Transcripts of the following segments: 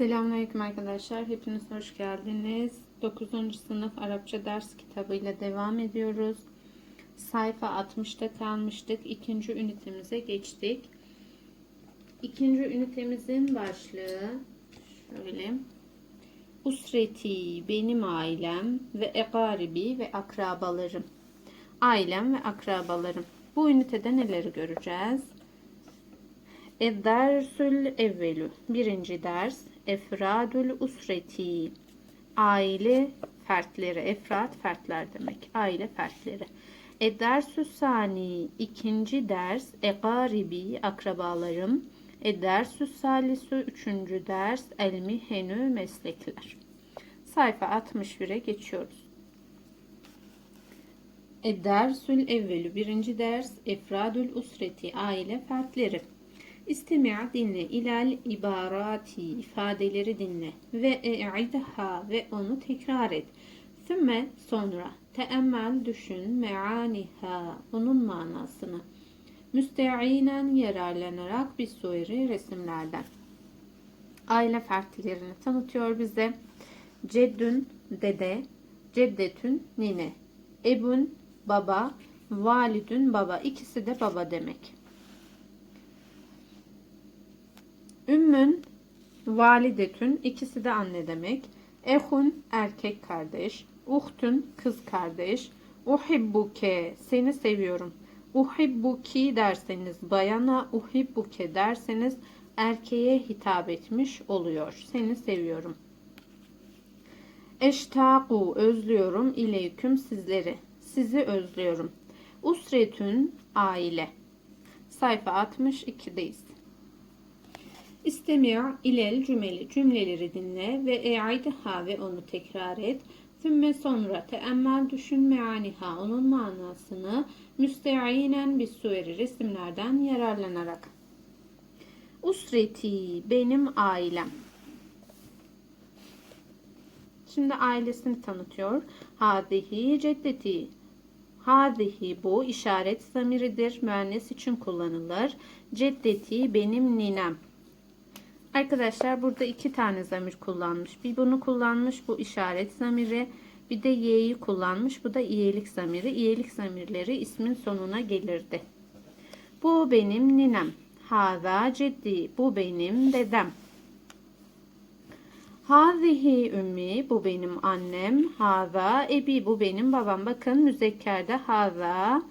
Selamünaleyküm arkadaşlar. Hepiniz hoş geldiniz. 9. sınıf Arapça ders kitabıyla devam ediyoruz. Sayfa 60'ta kalmıştık. İkinci ünitemize geçtik. İkinci ünitemizin başlığı şöyle. Usreti, benim ailem ve ekaribi ve akrabalarım. Ailem ve akrabalarım. Bu ünitede neleri göreceğiz? Ed-dersül evvelü. Birinci ders. Efradül usreti. Aile fertleri. Efrat fertler demek. Aile fertleri. Ed-dersü sani. İkinci ders. Egaribi. Akrabalarım. Ed-dersü salisu. Üçüncü ders. El-mihenü meslekler. Sayfa 61'e geçiyoruz. Ed-dersül evvelü. Birinci ders. Efradül usreti. Aile fertleri. İstemi' dinle, ilal ibarati ifadeleri dinle ve e'idha ve onu tekrar et. Sümme sonra teemmel düşün meaniha onun manasını. Müste'inen yararlanarak bir suri resimlerden. Aile fertlerini tanıtıyor bize. Ceddün dede, ceddetün nine, ebün baba, validün baba. İkisi de baba demek. Ümmün, validetün ikisi de anne demek. Ehun erkek kardeş. Uhtun kız kardeş. Uhibbuke seni seviyorum. Uhibbuki derseniz bayana, uhibbuke derseniz erkeğe hitap etmiş oluyor. Seni seviyorum. Eştaku özlüyorum ileyküm sizleri. Sizi özlüyorum. Usretün aile. Sayfa 62'deyiz. İstemi' ilel cümeli cümleleri dinle ve e'idha ve onu tekrar et. Sümme sonra teemmel düşün meaniha onun manasını müste'inen bir sueri resimlerden yararlanarak. Usreti benim ailem. Şimdi ailesini tanıtıyor. Hadihi ceddeti. Hadihi bu işaret zamiridir. Müennes için kullanılır. Ceddeti benim ninem. Arkadaşlar burada iki tane zamir kullanmış. Bir bunu kullanmış bu işaret zamiri. Bir de y'yi kullanmış. Bu da iyelik zamiri. İyelik zamirleri ismin sonuna gelirdi. Bu benim ninem. Hada ciddi. Bu benim dedem. Hazihi ümmi. Bu benim annem. Hada ebi. Bu benim babam. Bakın müzekkerde hada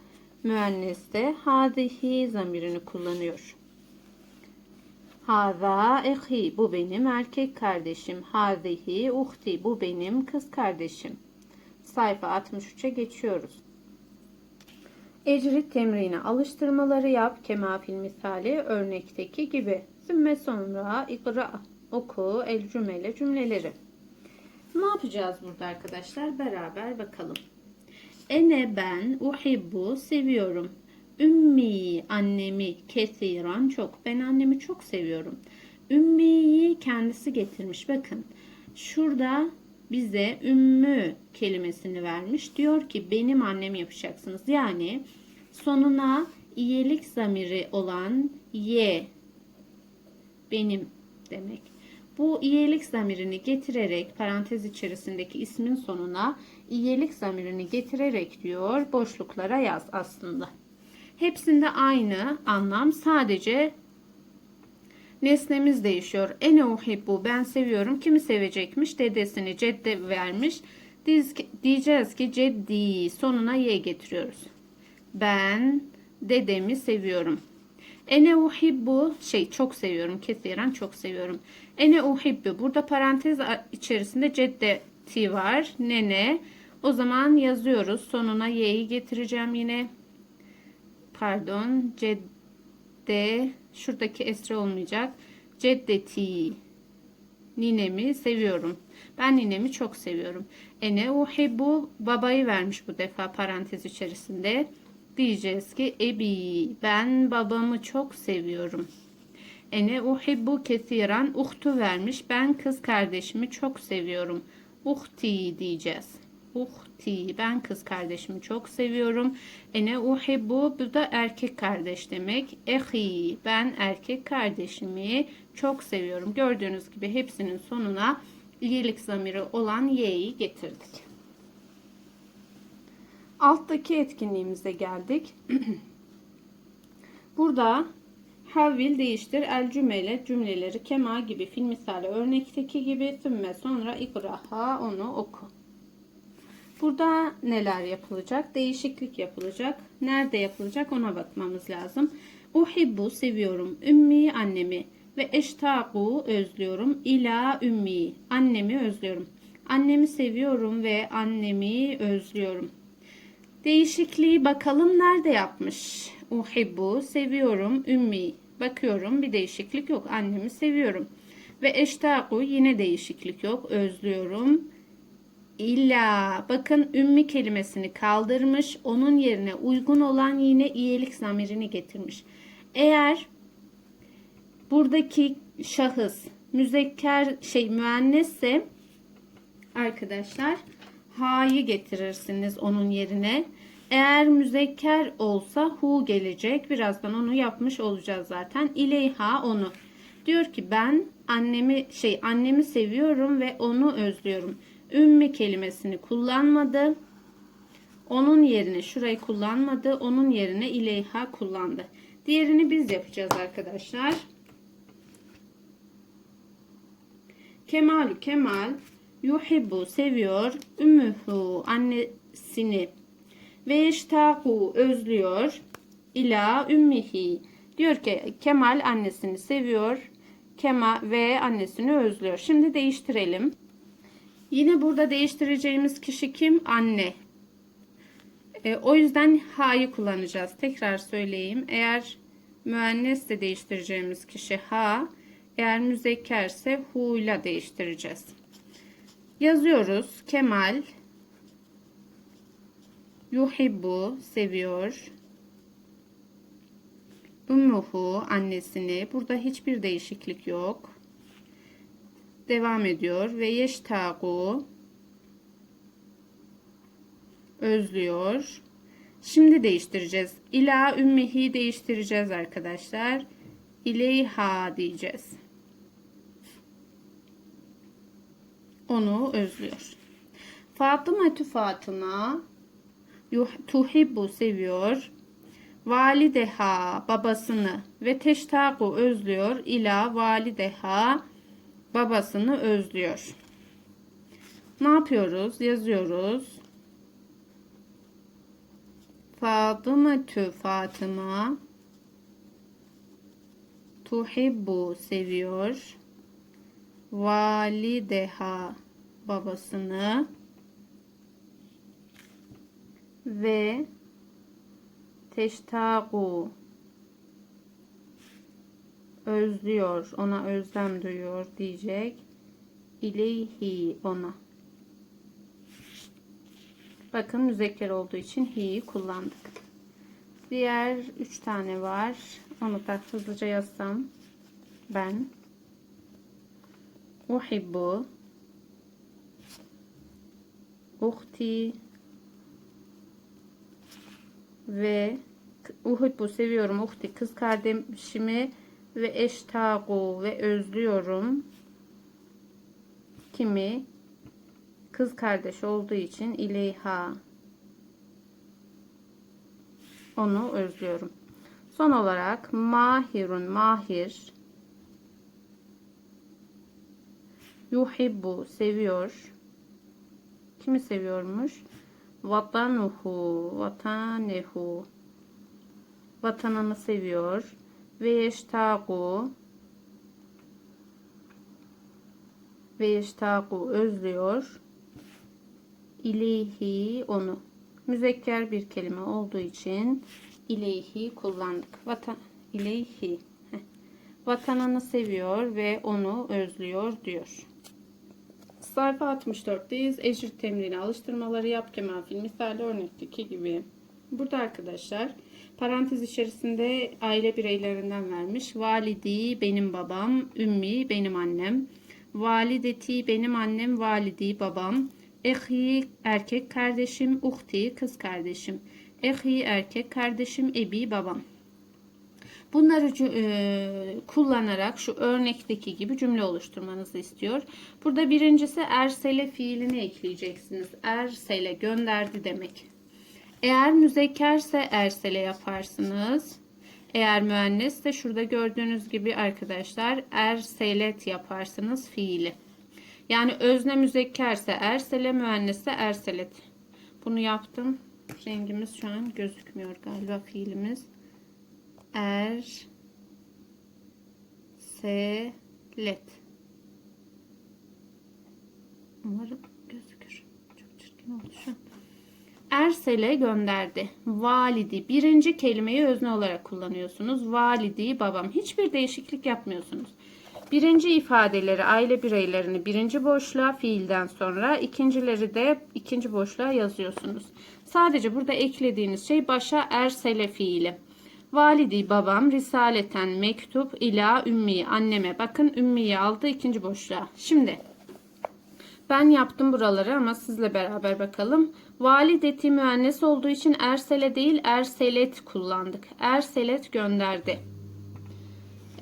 müenneste hazihi zamirini kullanıyor. Hava ehi bu benim erkek kardeşim. Hazihi uhti bu benim kız kardeşim. Sayfa 63'e geçiyoruz. Ecrit temrini alıştırmaları yap. Kemafil misali örnekteki gibi. Sümme sonra ikra oku el cümle cümleleri. Ne yapacağız burada arkadaşlar? Beraber bakalım. Ene ben uhibbu seviyorum. Ümmi annemi kesiran çok. Ben annemi çok seviyorum. Ümmiyi kendisi getirmiş. Bakın şurada bize ümmü kelimesini vermiş. Diyor ki benim annem yapacaksınız. Yani sonuna iyelik zamiri olan ye benim demek. Bu iyelik zamirini getirerek parantez içerisindeki ismin sonuna iyelik zamirini getirerek diyor boşluklara yaz aslında. Hepsinde aynı anlam. Sadece nesnemiz değişiyor. Ene uhibbu ben seviyorum. Kimi sevecekmiş? Dedesini cedde vermiş. Diyeceğiz ki ceddi sonuna ye getiriyoruz. Ben dedemi seviyorum. Ene uhibbu şey çok seviyorum. Kesiren çok seviyorum. Ene uhibbu burada parantez içerisinde ceddeti var. Nene. O zaman yazıyoruz. Sonuna y'yi getireceğim yine pardon cedde şuradaki esre olmayacak. Ceddeti ninemi seviyorum. Ben ninemi çok seviyorum. Ene uhibbu babayı vermiş bu defa parantez içerisinde. Diyeceğiz ki ebi ben babamı çok seviyorum. Ene uhibbu kesiran uhtu vermiş. Ben kız kardeşimi çok seviyorum. Uhti diyeceğiz uhti. Ben kız kardeşimi çok seviyorum. Ene uhibbu bu da erkek kardeş demek. Ehi ben erkek kardeşimi çok seviyorum. Gördüğünüz gibi hepsinin sonuna iyilik zamiri olan y'yi getirdik. Alttaki etkinliğimize geldik. Burada havil değiştir el cümle cümleleri kema gibi fil misali örnekteki gibi sümme sonra ikraha onu oku. Burada neler yapılacak? Değişiklik yapılacak. Nerede yapılacak ona bakmamız lazım. Uhibbu seviyorum. Ümmi annemi ve eştaku özlüyorum. İla ümmi annemi özlüyorum. Annemi seviyorum ve annemi özlüyorum. Değişikliği bakalım nerede yapmış. Uhibbu seviyorum. Ümmi bakıyorum bir değişiklik yok. Annemi seviyorum. Ve eştaku yine değişiklik yok. Özlüyorum. İlla bakın ümmi kelimesini kaldırmış. Onun yerine uygun olan yine iyilik zamirini getirmiş. Eğer buradaki şahıs müzekker şey müennesse arkadaşlar ha'yı getirirsiniz onun yerine. Eğer müzekker olsa hu gelecek. Birazdan onu yapmış olacağız zaten. İleyha onu. Diyor ki ben annemi şey annemi seviyorum ve onu özlüyorum. Ümmü kelimesini kullanmadı. Onun yerine şurayı kullanmadı. Onun yerine ileyha kullandı. Diğerini biz yapacağız arkadaşlar. Kemal Kemal yuhibbu seviyor. Ümmühü annesini ve yeştaku özlüyor. İla ümmihi diyor ki Kemal annesini seviyor. Kema ve annesini özlüyor. Şimdi değiştirelim. Yine burada değiştireceğimiz kişi kim? Anne. E, o yüzden ha'yı kullanacağız. Tekrar söyleyeyim. Eğer müennes de değiştireceğimiz kişi ha. Eğer müzekkerse hu ile değiştireceğiz. Yazıyoruz. Kemal yuhibbu seviyor. Ummuhu annesini. Burada hiçbir değişiklik yok. Devam ediyor. Ve yeştagu özlüyor. Şimdi değiştireceğiz. İla ümmihi değiştireceğiz arkadaşlar. İleyha diyeceğiz. Onu özlüyor. Fatıma Fatıma tuhibbu seviyor. Valideha babasını ve teştaku özlüyor. İla valideha babasını özlüyor. Ne yapıyoruz? Yazıyoruz. Fatıma tü Fatıma tuhibbu seviyor. Valideha babasını ve teştaku özlüyor, ona özlem duyuyor diyecek. İleyhi ona. Bakın müzekker olduğu için hi'yi kullandık. Diğer üç tane var. Onu da hızlıca yazsam. Ben uhibbu uhti ve uhibbu seviyorum uhti kız kardeşimi ve eştagu ve özlüyorum kimi kız kardeş olduğu için ileyha onu özlüyorum. Son olarak mahirun mahir yuhibbu seviyor. Kimi seviyormuş? Vatanuhu vatanehu vatanını seviyor. Ve yeştaku ve yeştaku özlüyor. İleyhi onu. Müzekker bir kelime olduğu için ileyhi kullandık. Vatan ileyhi. Vatanını seviyor ve onu özlüyor diyor. Sayfa 64'teyiz. Ecrit temrini alıştırmaları yap kemal film misali örnekteki gibi. Burada arkadaşlar parantez içerisinde aile bireylerinden vermiş. Validi benim babam, ümmi benim annem, valideti benim annem, validi babam, ehi erkek kardeşim, uhti kız kardeşim, ehi erkek kardeşim, ebi babam. Bunları e, kullanarak şu örnekteki gibi cümle oluşturmanızı istiyor. Burada birincisi ersele fiilini ekleyeceksiniz. Ersele gönderdi demek. Eğer müzekkerse ersele yaparsınız. Eğer müennesse şurada gördüğünüz gibi arkadaşlar erselet yaparsınız fiili. Yani özne müzekkerse ersele müennesse erselet. Bunu yaptım. Rengimiz şu an gözükmüyor galiba fiilimiz. Er selet. Umarım gözükür. Çok çirkin oldu şu an. Ersele gönderdi. Validi. Birinci kelimeyi özne olarak kullanıyorsunuz. Validi babam. Hiçbir değişiklik yapmıyorsunuz. Birinci ifadeleri aile bireylerini birinci boşluğa fiilden sonra ikincileri de ikinci boşluğa yazıyorsunuz. Sadece burada eklediğiniz şey başa ersele fiili. Validi babam risaleten mektup ila ümmi anneme bakın ümmiyi aldı ikinci boşluğa. Şimdi ben yaptım buraları ama sizle beraber bakalım. Valideti müennes olduğu için ersele değil erselet kullandık. Erselet gönderdi.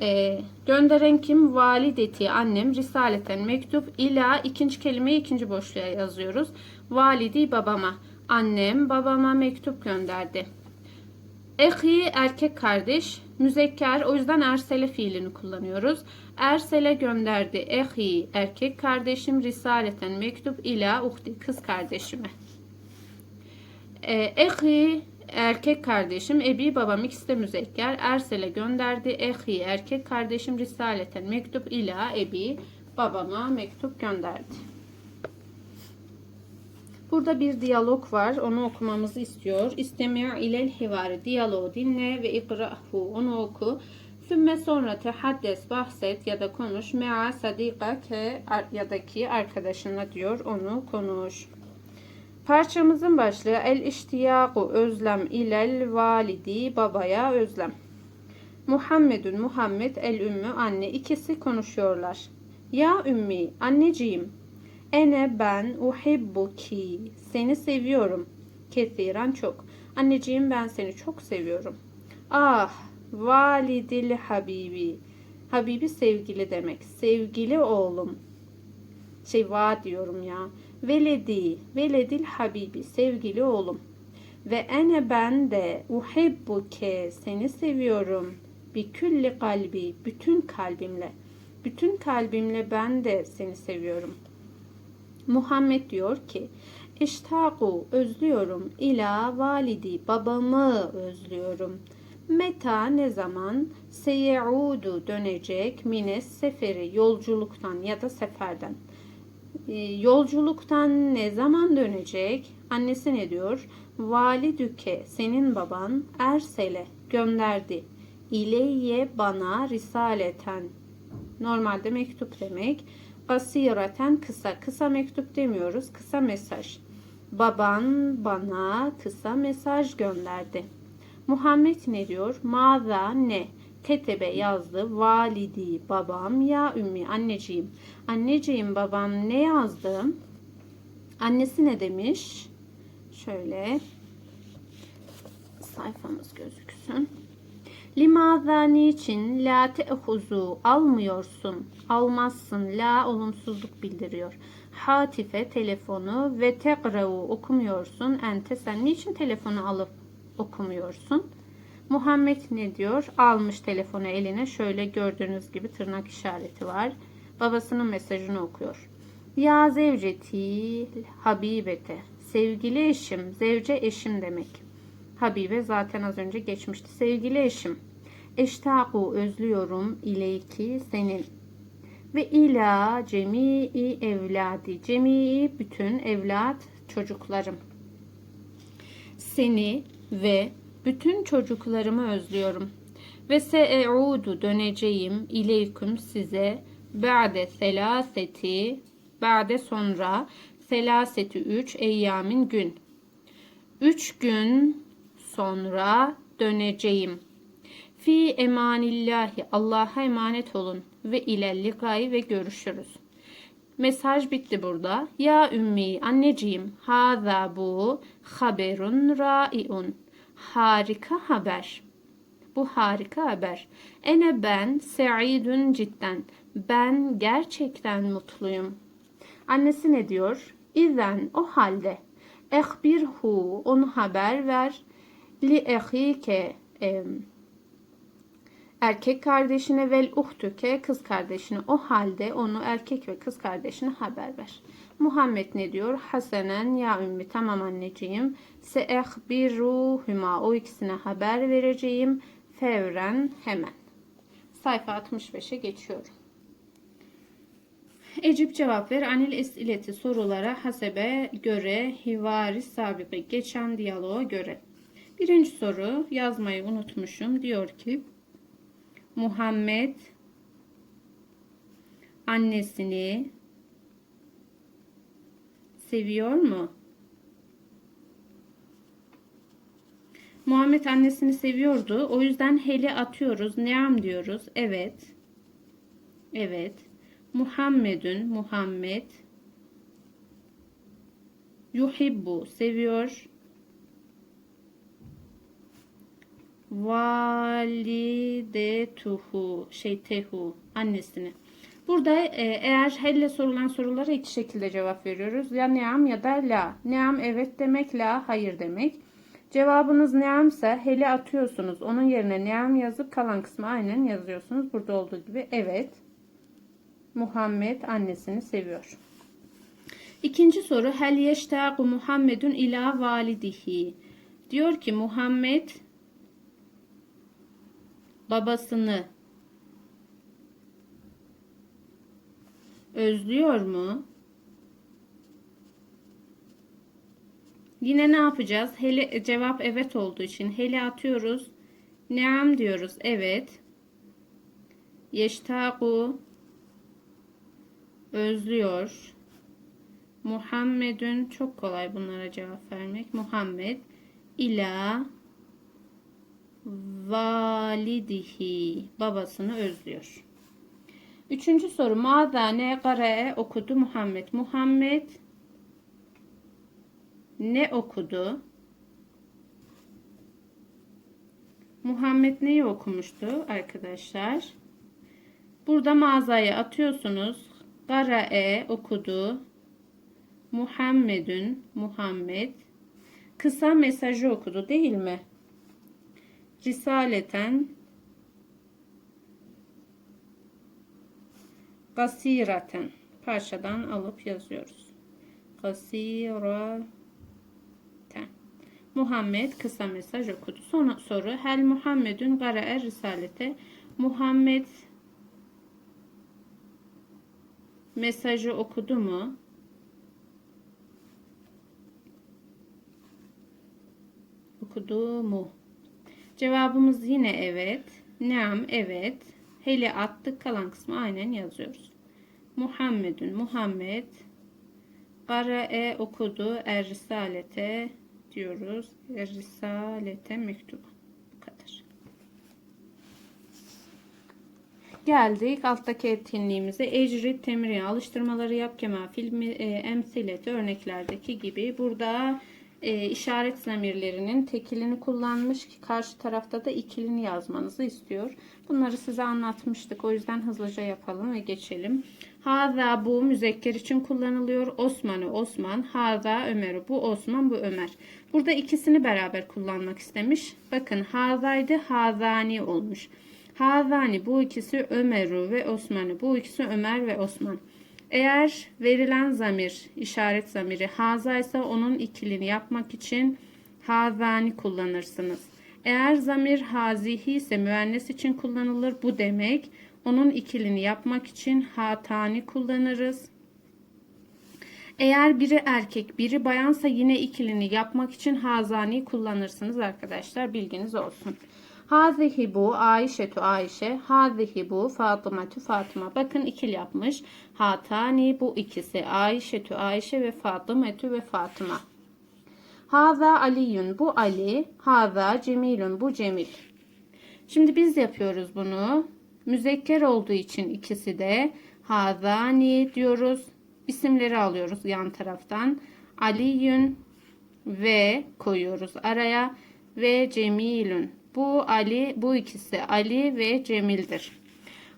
Ee, gönderen kim? Valideti annem risaleten mektup ila ikinci kelimeyi ikinci boşluğa yazıyoruz. Validi babama. Annem babama mektup gönderdi. Ehi erkek kardeş. Müzekker o yüzden ersele fiilini kullanıyoruz. Ersele gönderdi. Ehi erkek kardeşim risaleten mektup ila uhti kız kardeşime. Ee, Ehi erkek kardeşim, Ebi babam ikisi de müzekker. Ersele gönderdi. Ehi erkek kardeşim risaleten mektup ila Ebi babama mektup gönderdi. Burada bir diyalog var. Onu okumamızı istiyor. İstemi' ilel hivari. Diyaloğu dinle ve ikra'hu. Onu oku. Sümme sonra tehaddes, bahset ya da konuş. Me'a sadikake ya da ki arkadaşına diyor. Onu konuş. Parçamızın başlığı el iştiyaku özlem ilel validi babaya özlem. Muhammedun Muhammed el ümmü anne ikisi konuşuyorlar. Ya ümmi anneciğim ene ben uhibbuki seni seviyorum. Kethiren çok. Anneciğim ben seni çok seviyorum. Ah validil habibi. Habibi sevgili demek. Sevgili oğlum. Şey va diyorum ya. Veledi, veledil habibi, sevgili oğlum. Ve ene ben de uhibbuke, seni seviyorum. Bi külli kalbi, bütün kalbimle. Bütün kalbimle ben de seni seviyorum. Muhammed diyor ki, İştaku, özlüyorum. ila validi, babamı özlüyorum. Meta ne zaman? Seyeudu dönecek. Mines seferi, yolculuktan ya da seferden. E, yolculuktan ne zaman dönecek? Annesi ne diyor? Validüke senin baban ersele gönderdi. İleyye bana risaleten. Normalde mektup demek. Kasireten kısa. Kısa mektup demiyoruz. Kısa mesaj. Baban bana kısa mesaj gönderdi. Muhammed ne diyor? Maza ne? Ketebe yazdı. Validi babam ya ümmi anneciğim. Anneciğim babam ne yazdı? Annesi ne demiş? Şöyle sayfamız gözüksün. Limaza niçin la te'huzu almıyorsun, almazsın. La olumsuzluk bildiriyor. Hatife telefonu ve tekra'u okumuyorsun. Ente sen niçin telefonu alıp okumuyorsun? Muhammed ne diyor? Almış telefonu eline. Şöyle gördüğünüz gibi tırnak işareti var. Babasının mesajını okuyor. Ya zevceti habibete. Sevgili eşim. Zevce eşim demek. Habibe zaten az önce geçmişti. Sevgili eşim. Eştaku özlüyorum ileyki senin. Ve ila cemii evladi. Cemii bütün evlat çocuklarım. Seni ve bütün çocuklarımı özlüyorum. Ve se'eudu döneceğim ileyküm size ba'de selaseti ba'de sonra selaseti üç eyyamin gün. Üç gün sonra döneceğim. Fi emanillahi Allah'a emanet olun ve ilellikayı ve görüşürüz. Mesaj bitti burada. Ya ümmi anneciğim haza bu haberun raiun. Harika haber. Bu harika haber. Ene ben se'idun cidden. Ben gerçekten mutluyum. Annesi ne diyor? İzen o halde. Ehbirhu onu haber ver. Li ehike em, erkek kardeşine vel uhtuke kız kardeşine o halde onu erkek ve kız kardeşine haber ver. Muhammed ne diyor? Hasenen ya ümmi tamam anneciğim. Se ehbiruhuma o ikisine haber vereceğim. Fevren hemen. Sayfa 65'e geçiyorum. Ecip cevap ver. Anil esileti sorulara hasebe göre hivari sabıkı geçen diyaloğa göre. Birinci soru yazmayı unutmuşum. Diyor ki Muhammed annesini seviyor mu? Muhammed annesini seviyordu. O yüzden heli atıyoruz. Neam diyoruz. Evet. Evet. Muhammedun Muhammed yuhibbu seviyor. Validetuhu şey tehu annesini. Burada e, eğer helle sorulan sorulara iki şekilde cevap veriyoruz. Ya neam ya da la. Neam evet demek, la hayır demek. Cevabınız neamsa hele atıyorsunuz. Onun yerine neam yazıp kalan kısmı aynen yazıyorsunuz. Burada olduğu gibi evet. Muhammed annesini seviyor. İkinci soru hel yeştaqu Muhammedun ila validihi. Diyor ki Muhammed babasını özlüyor mu? Yine ne yapacağız? Hele cevap evet olduğu için hele atıyoruz. Neam diyoruz. Evet. Yeştaku özlüyor. Muhammedun çok kolay bunlara cevap vermek. Muhammed ila validihi babasını özlüyor. Üçüncü soru. Mâzâ ne gare okudu Muhammed. Muhammed ne okudu? Muhammed neyi okumuştu arkadaşlar? Burada mağazaya atıyorsunuz. Garae okudu. Muhammedün Muhammed kısa mesajı okudu değil mi? Risaleten Gasiraten parçadan alıp yazıyoruz. Gasiraten Muhammed kısa mesaj okudu. Son soru. Hel Muhammedun gara'er risalete. Muhammed mesajı okudu mu? Okudu mu? Cevabımız yine evet. Neam evet. Hele attık kalan kısmı aynen yazıyoruz. Muhammedun Muhammed Qara'e okudu er risalete diyoruz. Er risalete mektubu. Bu kadar. Geldik alttaki etkinliğimize. Ecrit temrin alıştırmaları yap kema filmi e, emsileti örneklerdeki gibi. Burada e, işaret zamirlerinin tekilini kullanmış ki karşı tarafta da ikilini yazmanızı istiyor. Bunları size anlatmıştık. O yüzden hızlıca yapalım ve geçelim. Haza bu müzekker için kullanılıyor. Osman'ı Osman. Haza Ömer'i bu Osman bu Ömer. Burada ikisini beraber kullanmak istemiş. Bakın hazaydı hazani olmuş. Hazani bu ikisi Ömer'u ve Osman'ı. Bu ikisi Ömer ve Osman. Eğer verilen zamir, işaret zamiri haza ise onun ikilini yapmak için hazani kullanırsınız. Eğer zamir hazihi ise müennes için kullanılır. Bu demek onun ikilini yapmak için hatani kullanırız. Eğer biri erkek, biri bayansa yine ikilini yapmak için hazani kullanırsınız arkadaşlar. Bilginiz olsun. Hazihi bu Ayşetu Ayşe. Hazihi bu Fatıma tu Fatıma. Bakın ikil yapmış. Hatani bu ikisi. Ayşetu Ayşe ve Fatıma tu ve Fatıma. Haza Aliyun bu Ali. Haza Cemilun bu Cemil. Şimdi biz yapıyoruz bunu. Müzekker olduğu için ikisi de Hazani diyoruz. İsimleri alıyoruz yan taraftan. Aliyun ve koyuyoruz araya ve Cemilun. Bu Ali, bu ikisi Ali ve Cemil'dir.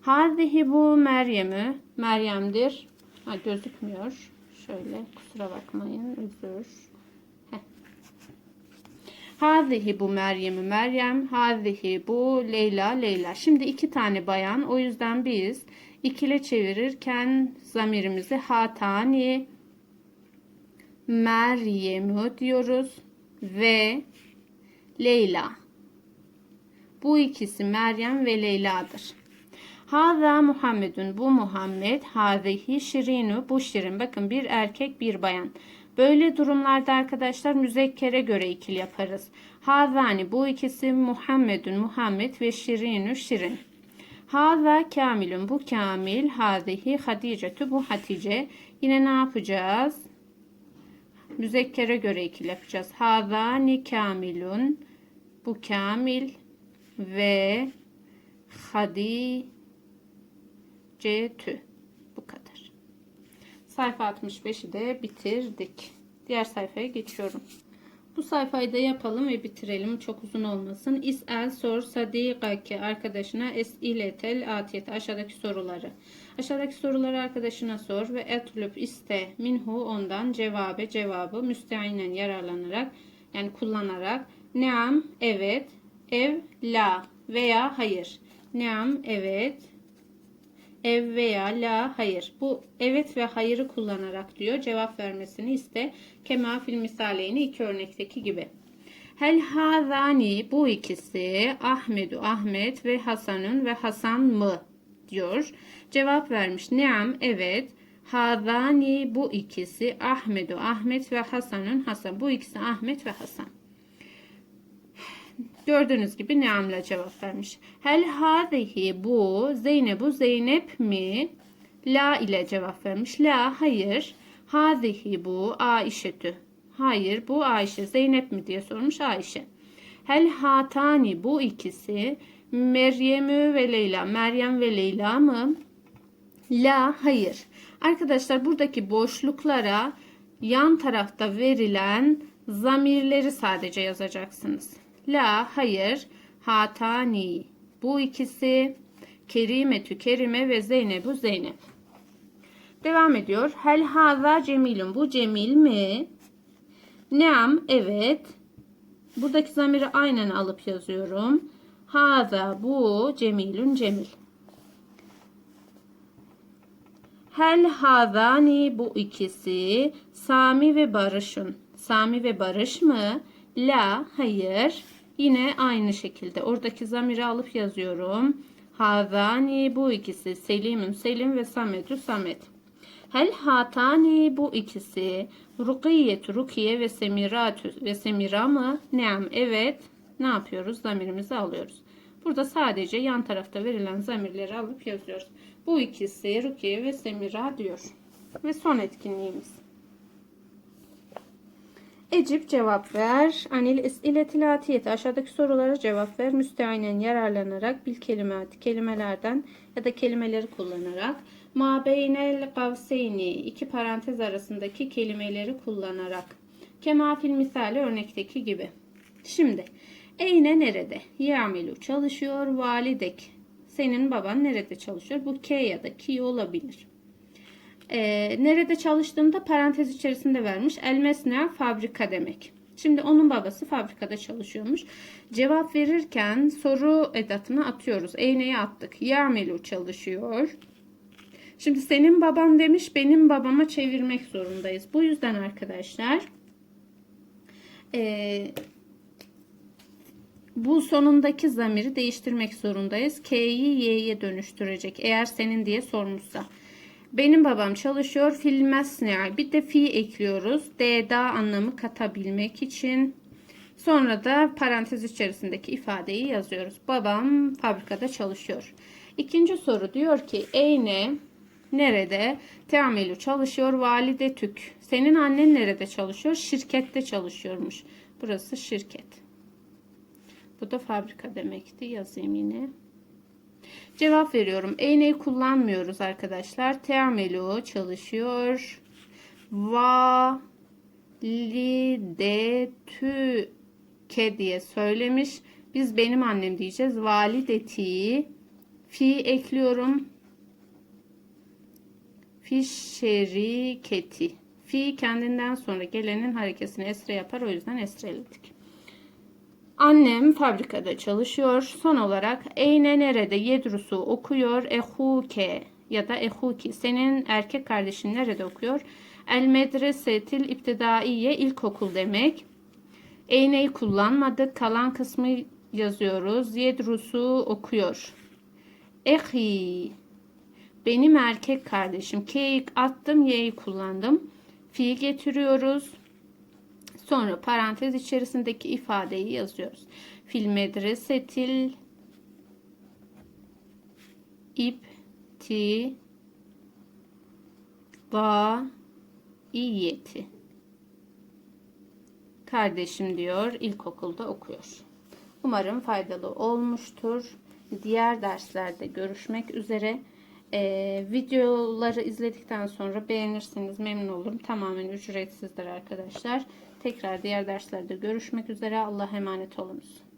Hadihi bu Meryem'i, Meryem'dir. Ha, gözükmüyor. Şöyle kusura bakmayın, özür. Heh. Hadihi bu Meryem'i Meryem, hadihi bu Leyla Leyla. Şimdi iki tane bayan. O yüzden biz ikile çevirirken zamirimizi hatani Meryem'ü diyoruz ve Leyla. Bu ikisi Meryem ve Leyla'dır. Haza Muhammedun bu Muhammed, hazihi Şirinu bu Şirin. Bakın bir erkek bir bayan. Böyle durumlarda arkadaşlar müzekkere göre ikili yaparız. Hazani bu ikisi Muhammedun Muhammed ve Şirinu Şirin. Haza Kamilun bu Kamil, hazihi Haticetu bu Hatice. Yine ne yapacağız? Müzekkere göre ikili yapacağız. Hazani Kamilun bu Kamil ve Hadicetü. Bu kadar. Sayfa 65'i de bitirdik. Diğer sayfaya geçiyorum. Bu sayfayı da yapalım ve bitirelim. Çok uzun olmasın. İs'el sor sadikaki arkadaşına es'iletel atiyet aşağıdaki soruları. Aşağıdaki soruları arkadaşına sor ve etlüp iste minhu ondan cevabı cevabı müsteinen yararlanarak yani kullanarak neam evet ev la veya hayır. Neam evet ev veya la hayır. Bu evet ve hayırı kullanarak diyor cevap vermesini iste. Kema fil misaleyni iki örnekteki gibi. Hel hazani bu ikisi Ahmedu Ahmet ve Hasan'ın ve Hasan mı diyor. Cevap vermiş. Neam evet. Hazani bu ikisi Ahmedu Ahmet ve Hasan'ın Hasan. Bu ikisi Ahmet ve Hasan. Gördüğünüz gibi Neam'la cevap vermiş. Hel hadihi bu Zeynep'u Zeynep mi? La ile cevap vermiş. La hayır. Hadihi bu Aişetü. Hayır bu Ayşe. Zeynep mi diye sormuş Ayşe. Hel hatani bu ikisi Meryem'ü ve Leyla. Meryem ve Leyla mı? La hayır. Arkadaşlar buradaki boşluklara yan tarafta verilen zamirleri sadece yazacaksınız. La hayır. Hatani. Bu ikisi. Kerimetü Kerime ve Zeynep'u Zeynep. Devam ediyor. Hel haza cemilun. Bu cemil mi? Neam. Evet. Buradaki zamiri aynen alıp yazıyorum. Haza bu cemilun cemil. Hel hazani bu ikisi Sami ve Barış'ın. Sami ve Barış mı? La hayır. Yine aynı şekilde oradaki zamiri alıp yazıyorum. Hazani bu ikisi Selim'in Selim ve Samet'ü Samet. Hel hatani bu ikisi Rukiyet Rukiye ve Semiratü ve Semira mı? Neam evet. Ne yapıyoruz? Zamirimizi alıyoruz. Burada sadece yan tarafta verilen zamirleri alıp yazıyoruz. Bu ikisi Rukiye ve Semira diyor. Ve son etkinliğimiz. Ecip cevap ver. Anil esiletil atiyeti aşağıdaki sorulara cevap ver. Müsteaynen yararlanarak bil kelimat kelimelerden ya da kelimeleri kullanarak ma beynel kavseyni iki parantez arasındaki kelimeleri kullanarak kemafil misali örnekteki gibi. Şimdi eyne nerede? Yamilu çalışıyor. Validek senin baban nerede çalışıyor? Bu K ya da ki olabilir. Ee, nerede çalıştığında parantez içerisinde vermiş. Elmesne fabrika demek. Şimdi onun babası fabrikada çalışıyormuş. Cevap verirken soru edatını atıyoruz. Eyneyi attık. Yamelu çalışıyor. Şimdi senin baban demiş benim babama çevirmek zorundayız. Bu yüzden arkadaşlar e, bu sonundaki zamiri değiştirmek zorundayız. K'yi Y'ye dönüştürecek. Eğer senin diye sormuşsa. Benim babam çalışıyor. Filmesne. Bir de fi ekliyoruz. D da anlamı katabilmek için. Sonra da parantez içerisindeki ifadeyi yazıyoruz. Babam fabrikada çalışıyor. İkinci soru diyor ki Eyne nerede? Teamelu çalışıyor. Valide tük. Senin annen nerede çalışıyor? Şirkette çalışıyormuş. Burası şirket. Bu da fabrika demekti. Yazayım yine. Cevap veriyorum. Eyneyi kullanmıyoruz arkadaşlar. Teamelu çalışıyor. Validetü ke diye söylemiş. Biz benim annem diyeceğiz. Valideti fi ekliyorum. Fi şeriketi. Fi kendinden sonra gelenin harekesini esre yapar. O yüzden esreledik. Annem fabrikada çalışıyor. Son olarak eyne nerede yedrusu okuyor. Ehuke ya da ehuki. Senin erkek kardeşin nerede okuyor? El medresetil iptidaiye ilkokul demek. Eyneyi kullanmadık. Kalan kısmı yazıyoruz. Yedrusu okuyor. Ehi benim erkek kardeşim. K'yi attım, y'yi kullandım. Fi getiriyoruz. Sonra parantez içerisindeki ifadeyi yazıyoruz. Fil medresetil ipti va iyiyeti. Kardeşim diyor ilkokulda okuyor. Umarım faydalı olmuştur. Diğer derslerde görüşmek üzere. Ee, videoları izledikten sonra beğenirseniz memnun olurum. Tamamen ücretsizdir arkadaşlar. Tekrar diğer derslerde görüşmek üzere. Allah'a emanet olunuz.